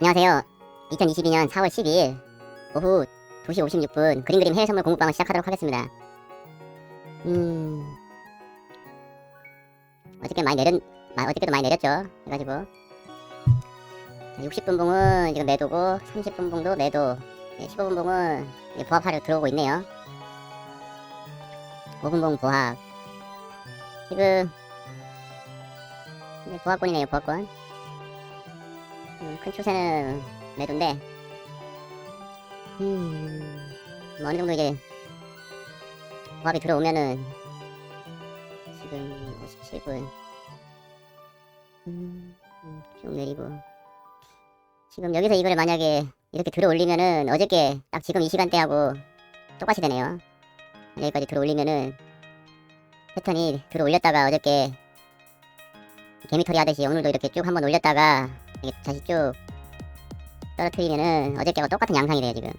안녕하세요. 2022년 4월 12일 오후 2시 56분 그림 그림 해외 선물 공부방을 시작하도록 하겠습니다. 음 어저께 많이 내렸 마- 어저께도 많이 내렸죠. 해가지고 60분 봉은 지금 매도고 30분 봉도 매도 15분 봉은 보합하려 들어오고 있네요. 5분 봉 보합 지금 보합권이네요 보합권. 음, 큰 추세는 매도인데 음, 뭐 어느 정도 이제 보합이 들어오면은 지금 57분 음, 음, 쭉 내리고. 지금 여기서 이걸 만약에 이렇게 들어 올리면은 어저께 딱 지금 이 시간대하고 똑같이 되네요. 여기까지 들어 올리면은 패턴이 들어 올렸다가 어저께 개미털이 하듯이 오늘도 이렇게 쭉 한번 올렸다가 이게 다시 쭉 떨어뜨리면은 어저께와 똑같은 양상이 돼요 지금.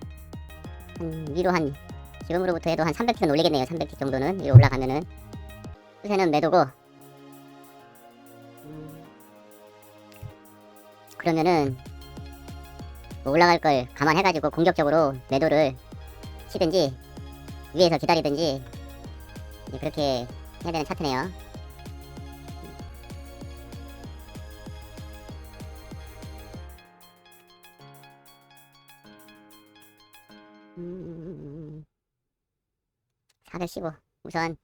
한 위로 한 지금으로부터 해도 한 300점 올리겠네요 300점 정도는. 위로 올라가면은. 수세는 매도고. 음, 그러면은 뭐 올라갈 걸 감안해가지고 공격적으로 매도를 치든지 위에서 기다리든지 그렇게 해야 되는 차트네요 415 우선.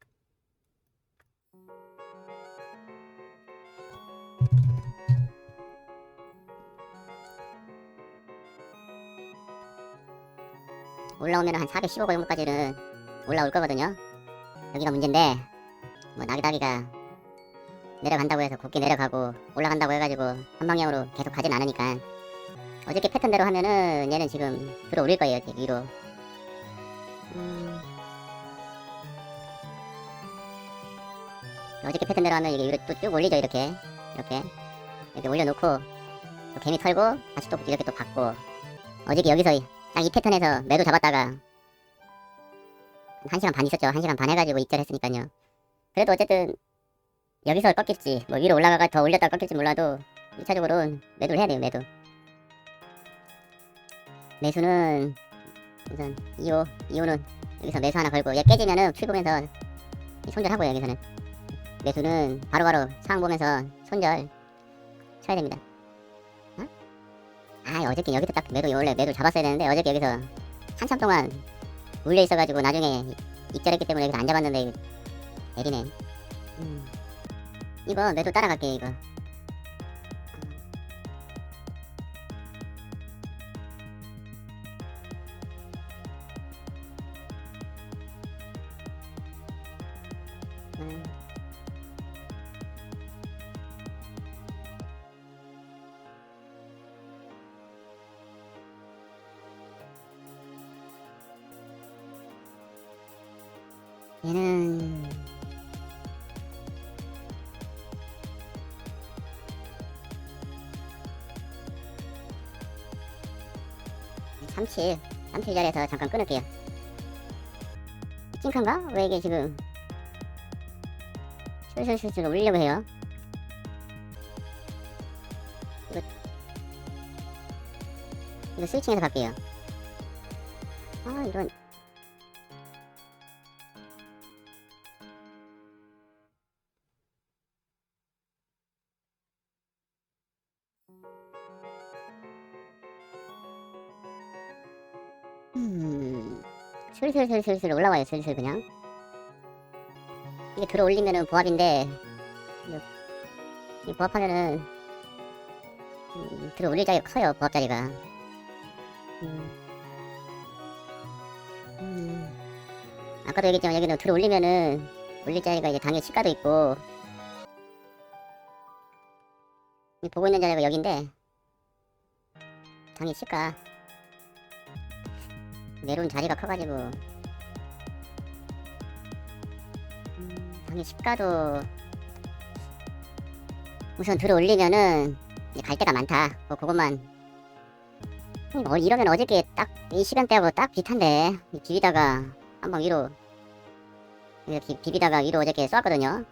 올라오면 한 415 정도까지는 올라올 거거든요. 여기가 문제인데 뭐 나기다기가 내려간다고 해서 곱게 내려가고 올라간다고 해가지고 한 방향으로 계속 가진 않으니까. 어저께 패턴대로 하면은 얘는 지금 들어 올릴 거예요 이렇게 위로. 음. 어저께 패턴대로 하면 이게 위로 또 쭉 올리죠 이렇게. 이렇게. 이렇게 올려놓고 또 개미 털고 다시 또 이렇게 또 받고. 어저께 여기서 딱 이 패턴에서 매도 잡았다가 한 시간 반 있었죠. 한 시간 반 해가지고 입절 했으니까요. 그래도 어쨌든 여기서 꺾일지 뭐 위로 올라가가 더 올렸다가 꺾일지 몰라도 1차적으로 매도를 해야 돼요 매도. 매수는 우선 2호 2호는 여기서 매수 하나 걸고 얘 깨지면은 큐 보면서 손절하고요 여기서는 매수는 바로바로 상황 보면서 손절 쳐야 됩니다 어? 아 어저께 여기서 딱 매도 원래 매도 잡았어야 되는데 어저께 여기서 한참 동안 물려 있어가지고 나중에 입절했기 때문에 여기서 안 잡았는데 내리네 음. 이거 매도 따라갈게요 이거 삼칠 자리에서 잠깐 끊을게요. 찡칸가? 왜 이게 지금 슬슬슬슬 올리려고 해요? 이거 이거 스위칭해서 갈게요. 아 이런 슬슬슬슬슬 올라와요, 슬슬 그냥. 이게 들어 올리면은 보합인데, 이 보합하면은, 음, 들어 올릴 자리가 커요, 보합 자리가. 음. 음. 아까도 얘기했지만 여기는 들어 올리면은, 올릴 자리가 이제 당일 시가도 있고, 이 보고 있는 자리가 여긴데, 당일 시가. 내려온 자리가 커가지고. 음, 당연히 시가도 우선 들어 올리면은 갈 데가 많다. 뭐 그것만. 음, 어, 이러면 어저께 딱 이 시간대하고 딱 비슷한데. 이 비비다가 한번 위로. 이렇게 비비다가 위로 어저께 쏘았거든요.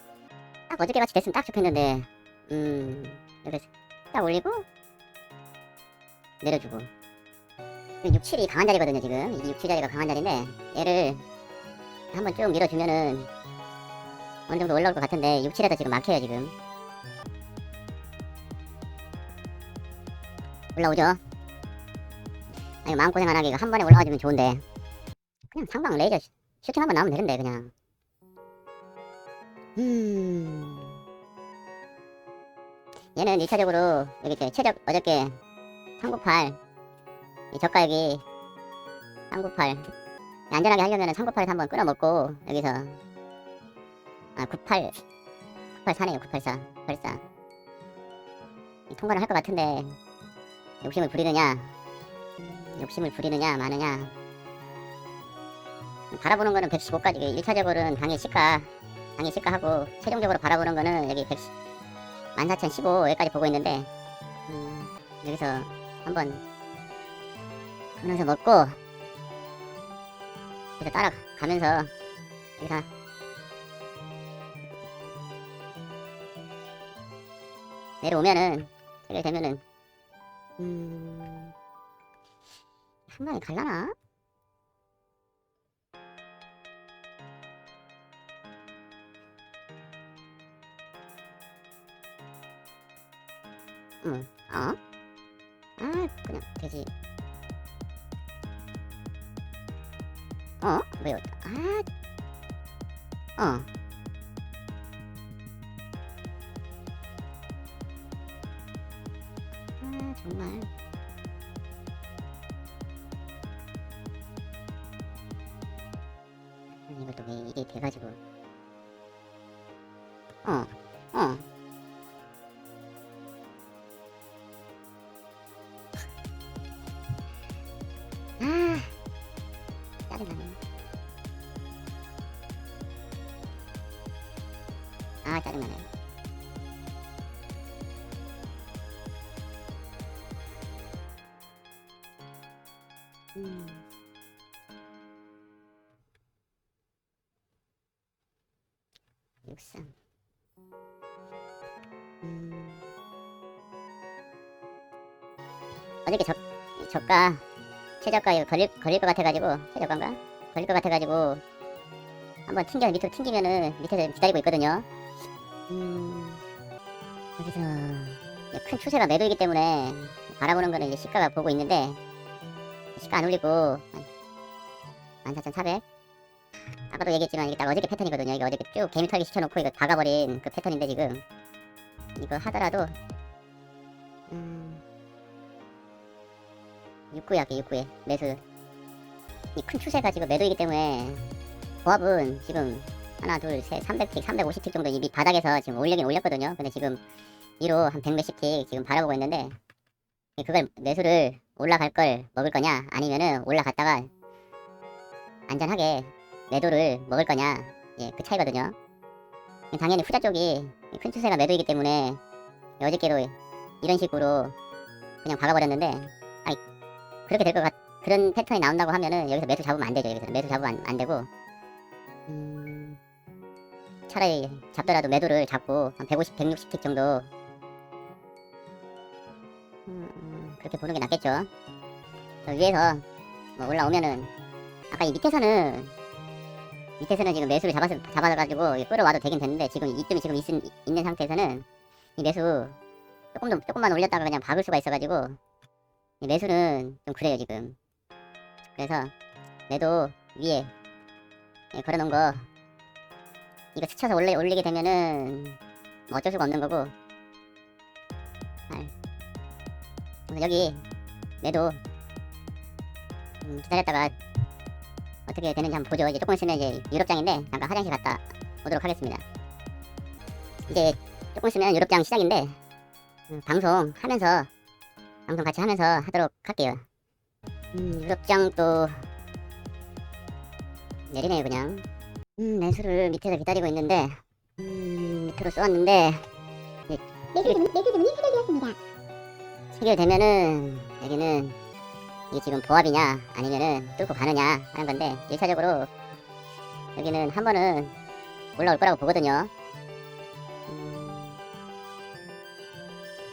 딱 어저께 같이 됐으면 딱 좋겠는데. 음 이렇게 딱 올리고 내려주고 6, 7이 강한 자리거든요 지금. 이 6, 7 자리가 강한 자리인데 얘를 한번 쭉 밀어주면은 어느 정도 올라올 것 같은데 6, 7에도 지금 막혀요 지금. 올라오죠? 아니 마음고생 안 하게 이거 한 번에 올라와주면 좋은데. 그냥 상방 레이저 슈- 슈팅 한번 나오면 되는데 그냥. 음. 얘는 1차적으로 여기 최적 어저께 398 이 여기 398 안전하게 하려면 398에서 한번 끊어 먹고 여기서 아 98 984네요 984 84 통과를 할 것 같은데 욕심을 부리느냐 욕심을 부리느냐 마느냐. 바라보는 거는 115까지. 1차적으로는 당일 시가 당일 시가하고 최종적으로 바라보는 거는 여기 110 14,015 여기까지 보고 있는데 음, 여기서 한번 끊어서 먹고 그래서 따라가면서 여기서 내려오면은 저기 되면은 음... 한 방에 갈라나? 응, 어? 아, 그냥 되지. 어? 왜요? 아, 음. 육삼. 음. 어저께 저, 저가 최저가 걸릴 걸릴 것 같아가지고 최저가인가 걸릴 것 같아가지고 한번 튕겨 밑으로 튕기면은 밑에서 기다리고 있거든요. 음 여기서 큰 추세가 매도이기 때문에 바라보는 거는 이제 시가가 보고 있는데 시가 안 올리고 14,400 아까도 얘기했지만 이게 딱 어저께 패턴이거든요. 이게 어저께 쭉 개미 털기 시켜놓고 이거 박아버린 그 패턴인데 지금. 이거 하더라도 음 6구에 할게 6구에 매수. 이 큰 추세가 지금 매도이기 때문에 조합은 지금 하나 둘셋 300틱 350틱 정도 이 밑 바닥에서 지금 올리긴 올렸거든요. 근데 지금 위로 한 100몇십 틱 지금 바라보고 있는데 그걸 매수를 올라갈 걸 먹을 거냐? 아니면은 올라갔다가 안전하게 매도를 먹을 거냐? 예 그 차이거든요. 당연히 후자 쪽이 큰 추세가 매도이기 때문에 어저께도 이런 식으로 그냥 박아버렸는데 그렇게 될 것 같, 그런 패턴이 나온다고 하면은 여기서 매수 잡으면 안 되죠. 여기서 매수 잡으면 안, 안 되고, 음, 차라리 잡더라도 매도를 잡고 한 150, 160틱 정도, 그렇게 보는 게 낫겠죠. 저 위에서 뭐 올라오면은, 아까 이 밑에서는, 밑에서는 지금 매수를 잡아서, 잡아가지고 끌어와도 되긴 됐는데, 지금 이쯤에 지금 있, 있는 상태에서는 이 매수 조금 더, 조금만 올렸다가 그냥 박을 수가 있어가지고, 이 매수는 좀 그래요 지금 그래서 매도 위에 예, 걸어놓은 거 이거 스쳐서 올리, 올리게 되면은 뭐 어쩔 수가 없는 거고 여기 매도 음, 기다렸다가 어떻게 되는지 한번 보죠 이제 조금 있으면 이제 유럽장인데 잠깐 화장실 갔다 오도록 하겠습니다 이제 조금 있으면 유럽장 시작인데 음, 방송 하면서 방송 같이 하면서 하도록 할게요. 음, 유럽장 또 내리네요 그냥. 음, 매수를 밑에서 기다리고 있는데 음, 밑으로 쏘았는데 매수 주문, 매수 주문이 해결되었습니다. 해결되면은 여기는 이게 지금 보합이냐 아니면은 뚫고 가느냐 하는 건데 1차적으로 여기는 한 번은 올라올 거라고 보거든요. 음,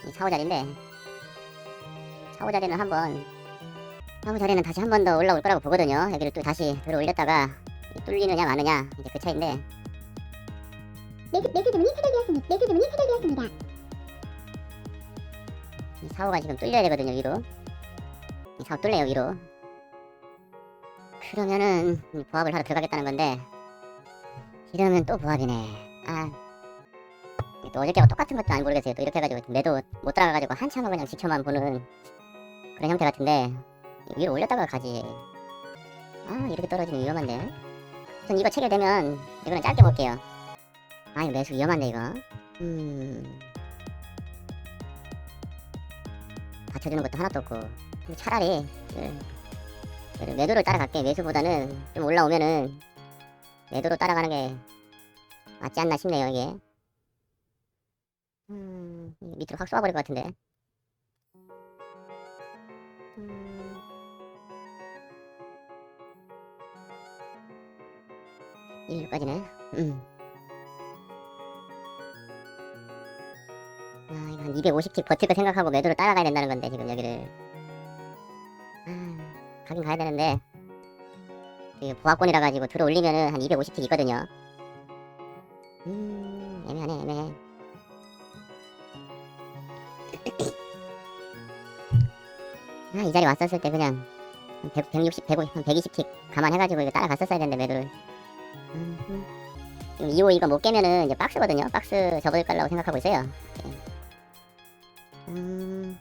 이 4호 자리인데 사후 자리는 한번 사후 자리는 다시 한 번 더 올라올 거라고 보거든요. 여기를 또 다시 들어 올렸다가 뚫리느냐 마느냐 이제 그 차인데 매수, 매수 주문이 체결되었습니다. 매수 주문이 체결되었습니다. 이 사후가 지금 뚫려야 되거든요 위로. 이 사후 뚫려요 위로. 그러면은 이 보합을 하러 들어가겠다는 건데 이러면 또 보합이네. 아. 또 어저께와 똑같은 것도 안 모르겠어요. 또 이렇게 해가지고 매도 못 들어가가지고 한참을 그냥 지켜만 보는 그런 형태 같은데 위로 올렸다가 가지. 아 이렇게 떨어지면 위험한데. 전 이거 체결되면 이거는 짧게 볼게요. 아 이거 매수 위험한데 이거. 음. 받쳐주는 것도 하나도 없고. 차라리 그, 그 매도를 따라갈게. 매수보다는 좀 올라오면은 매도로 따라가는 게 맞지 않나 싶네요 이게. 음, 밑으로 확 쏘아버릴 것 같은데. 음. 일까지네. 음. 아, 이거 한 250틱 버틸 거 생각하고 매도를 따라가야 된다는 건데 지금 여기를. 아, 가긴 가야 되는데. 이게 보합권이라 가지고 들어 올리면은 한 250틱 있거든요. 음, 애매하네, 애매해. 아, 이 자리 왔었을 때 그냥 한 100, 160, 150, 한 120틱 감안해가지고 이거 따라갔었어야 되는데 매도를. 음, 지금 2호 이거 못 깨면은 이제 박스거든요. 박스 접어질까라고 생각하고 있어요. 예. 음,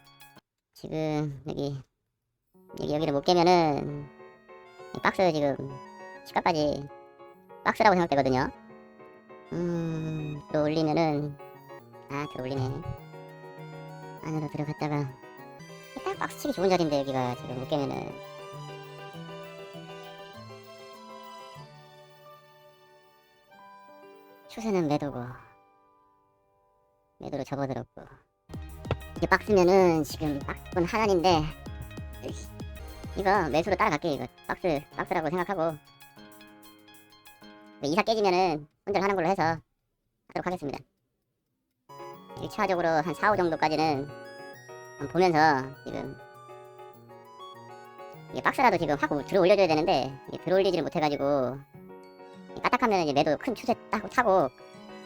지금 여기 여기 여기를 못 깨면은 이 박스 지금 시가까지 박스라고 생각되거든요. 음, 들어 올리면은 아 들어 올리네. 안으로 들어갔다가 딱 박스 치기 좋은 자리인데 여기가 지금 못 깨면은 추세는 매도고 매도로 접어들었고 이게 박스면은 지금 박스는 하나인데 이거 매수로 따라갈게 이거 박스 박스라고 생각하고 이사 깨지면은 혼절하는 걸로 해서 하도록 하겠습니다 1차적으로 한 4, 5 정도까지는 보면서 지금 이게 박스라도 지금 확 들어 올려줘야 되는데 들어 올리지를 못해가지고 까딱하면 매도 큰 추세 딱 차고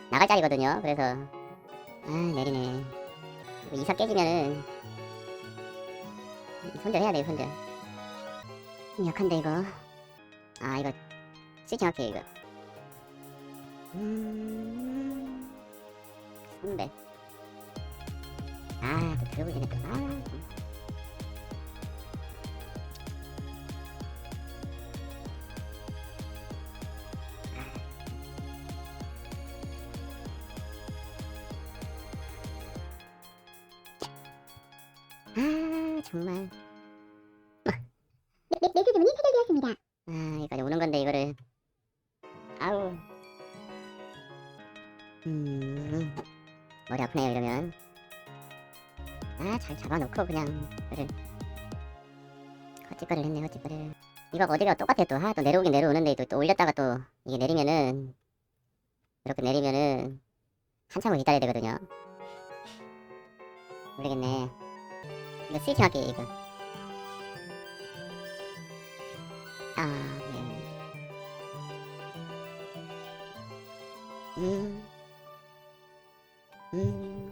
나갈 자리거든요. 그래서 아 내리네. 이사 깨지면은 손절 해야 돼요 손절. 좀 약한데 이거. 아 이거 할게요 이거. 음. 선배. 아또 들어보지네 또. 아. 정말 매, 매, 매수 주문이 체결되었습니다. 아 여기까지 오는 건데 이거를 아우 음 머리 아프네요 이러면 아 잘 잡아놓고 그냥 이거를 헛짓거리를 했네 헛짓거리를 이거 어디가 똑같아 또 아 또 내려오긴 내려오는데 또, 또 올렸다가 또 이게 내리면은 이렇게 내리면은 한참을 기다려야 되거든요 모르겠네 이거 할게요 이거 아, 네. 음. 음.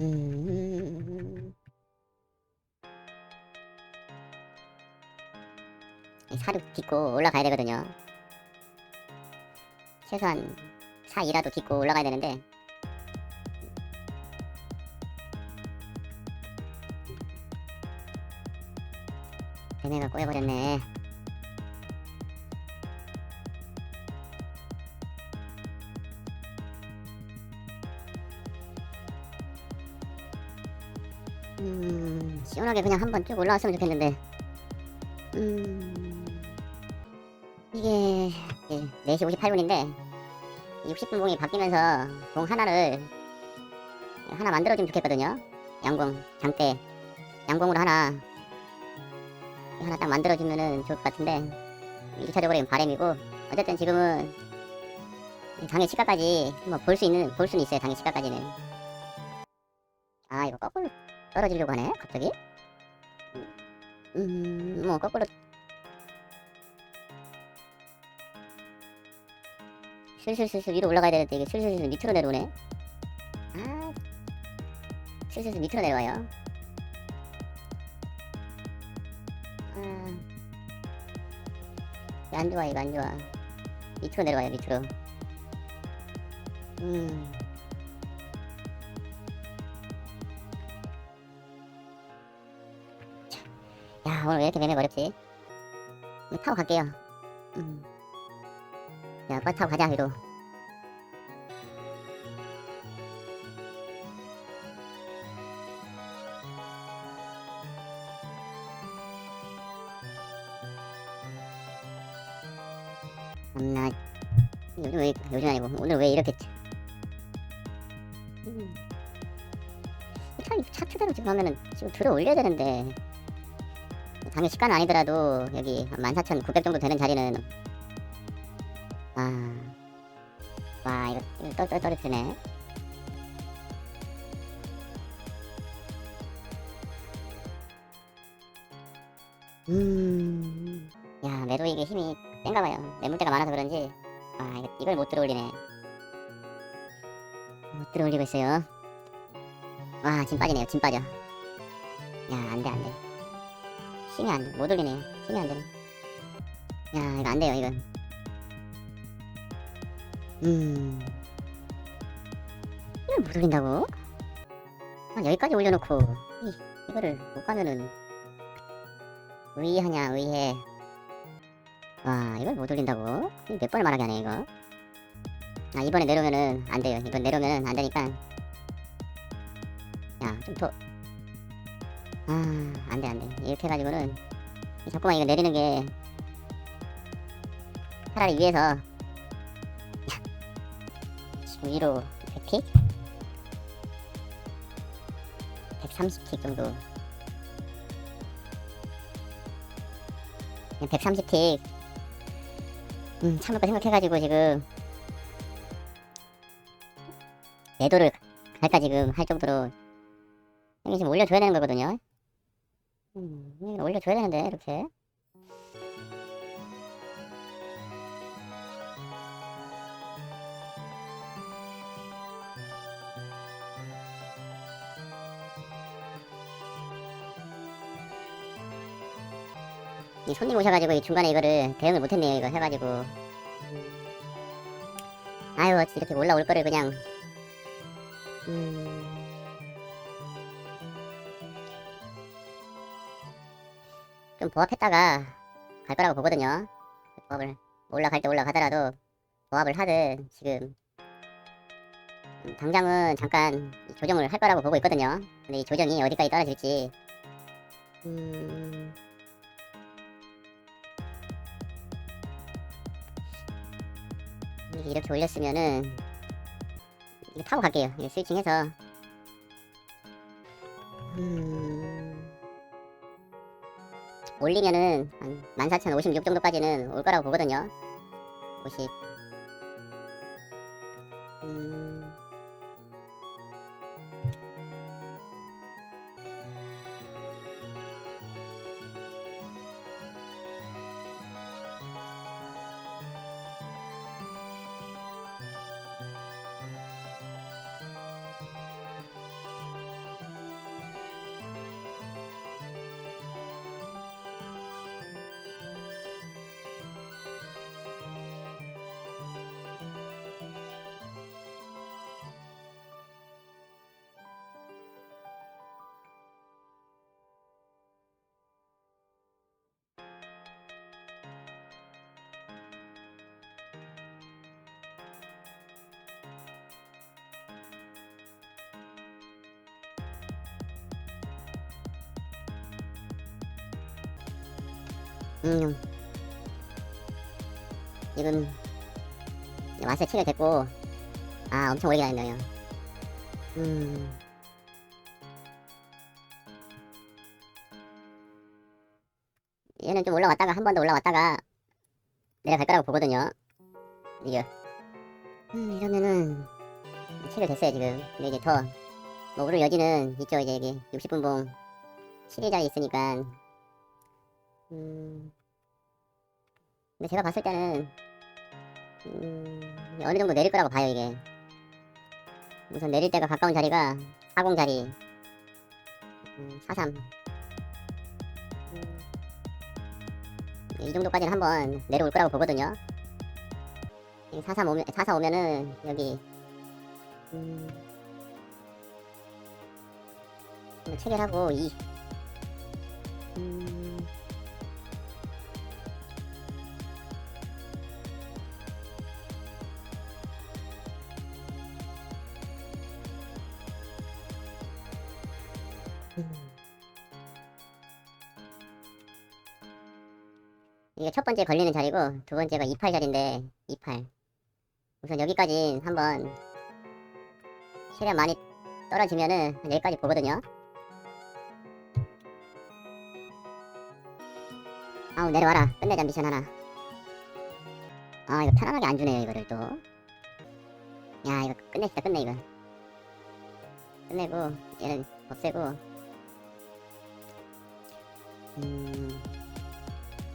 음. 이 사륙 딛고 올라가야 되거든요. 최소한 4이라도 딛고 올라가야 되는데 걔네가 꼬여버렸네. 음, 시원하게 그냥 한번 쭉 올라왔으면 좋겠는데. 음, 이게 이제 4시 58분인데 60분 봉이 바뀌면서 봉 하나를 하나 만들어주면 좋겠거든요. 양봉, 장대, 양봉으로 하나 하나 딱 만들어주면은 좋을 것 같은데 1차적으로 이건 바램이고 어쨌든 지금은 이 당일 시가까지 뭐볼수 있는 볼 수는 있어요 당일 시가까지는. 아 이거 거꾸로 떨어지려고 하네 갑자기? 음뭐 거꾸로. 슬슬슬슬 위로 올라가야 되는데 이게 슬슬슬 밑으로 내려오네. 아 슬슬슬 밑으로 내려와요 안 좋아 이거 안 좋아. 밑으로 내려와요 밑으로. 음. 야 오늘 왜 이렇게 매매가 어렵지? 타고 갈게요. 음. 야 빨리 타고 가자 위로 오늘 왜 이렇게 음. 차, 차트대로 지금 하면은 지금 들어 올려야 되는데 당연히 시간 아니더라도 여기 14,900 정도 되는 자리는 아, 와 이거 이거 떨 떨 떨어지네. 음, 야 매도 이게 힘이 센가봐요. 매물대가 많아서 그런지 아 이거 이걸 못 들어올리네. 못 들어올리고 있어요. 와, 짐 빠지네요. 짐 빠져. 야, 안 돼, 안 돼. 힘이 안 돼. 못 올리네. 힘이 안 되네. 야, 이거 안 돼요, 이건. 음. 이걸 못 올린다고? 아, 여기까지 올려놓고, 이, 이거를 못 가면은, 의하냐, 의해. 와, 이걸 못 올린다고? 이몇 번을 말하게 하네, 이거. 아, 이번에 내려오면은 안 돼요. 이번 내려오면은 안 되니까. 야, 좀 더. 아, 안 돼, 안 돼. 이렇게 해가지고는, 이 자꾸만 이거 내리는 게, 차라리 위에서, 위로 100틱? 130틱 정도. 130틱. 음, 참을 거 생각해가지고 지금, 매도를 갈까 지금 할 정도로 형이 지금 올려줘야 되는 거거든요. 음, 올려줘야 되는데 이렇게. 이 손님 오셔가지고 이 중간에 이거를 대응을 못했네요. 이거 해가지고. 아유 이렇게 올라올 거를 그냥. 음. 좀 보합했다가 갈 거라고 보거든요. 보합을 올라갈 때 올라가더라도 보합을 하든 지금 음, 당장은 잠깐 이 조정을 할 거라고 보고 있거든요. 근데 이 조정이 어디까지 떨어질지 음... 이렇게 올렸으면은 이거 타고 갈게요. 이거 스위칭해서 음... 올리면은 한 14,056 정도까지는 올 거라고 보거든요. 50. 음. 이건 맛에 체결됐고 아 엄청 오래 기다렸네요. 음. 얘는 좀 올라왔다가 한 번 더 올라왔다가 내려갈 거라고 보거든요. 이게 음, 이러면은 체결됐어요 지금. 근데 이제 더뭐 오를 여지는 있죠 이제 여기 60분봉 7일자리 있으니까 음. 근데 제가 봤을 때는 음 어느 정도 내릴 거라고 봐요 이게. 우선 내릴 때가 가까운 자리가 40 자리. 음, 43 음, 이 정도까지는 한번 내려올 거라고 보거든요. 43 오면 44 오면은 여기 음, 뭐 체결하고 이. 음, 음. 이게 첫 번째 걸리는 자리고 두 번째가 28 자리인데 28 우선 여기까지 한번 최대한 많이 떨어지면은 한 여기까지 보거든요. 아우 내려와라. 끝내자 미션 하나. 아 이거 편안하게 안 주네요 이거를 또 야 이거 끝내시다 끝내 이거. 끝내고 얘는 없애고. 음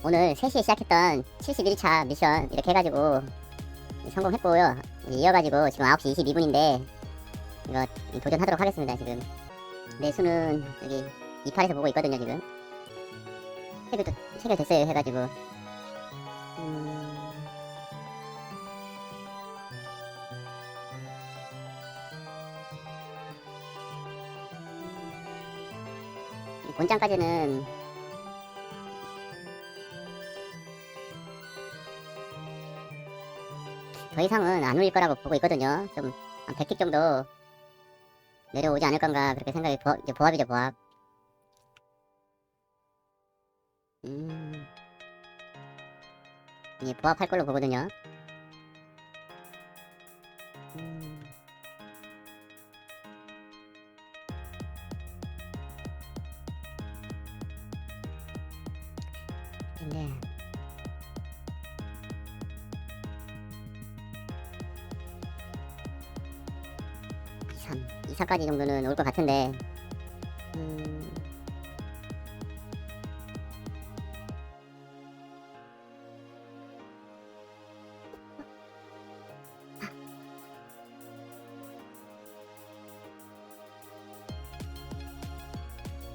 오늘 3시에 시작했던 71차 미션 이렇게 해가지고 성공했고요. 이어가지고 지금 9시 22분인데 이거 도전하도록 하겠습니다 지금. 매수는 여기 28에서 보고 있거든요 지금. 체결도 체결됐어요 해가지고. 음... 이 본장까지는 더 이상은 안 올릴 거라고 보고 있거든요. 좀 한 100개 정도 내려오지 않을 건가 그렇게 생각이 보, 이제 보합이죠 보합. 음, 이제 보합할 걸로 보거든요. 3, 2사까지 정도는 올 것 같은데. 음...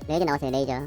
레이저 나왔어요 레이저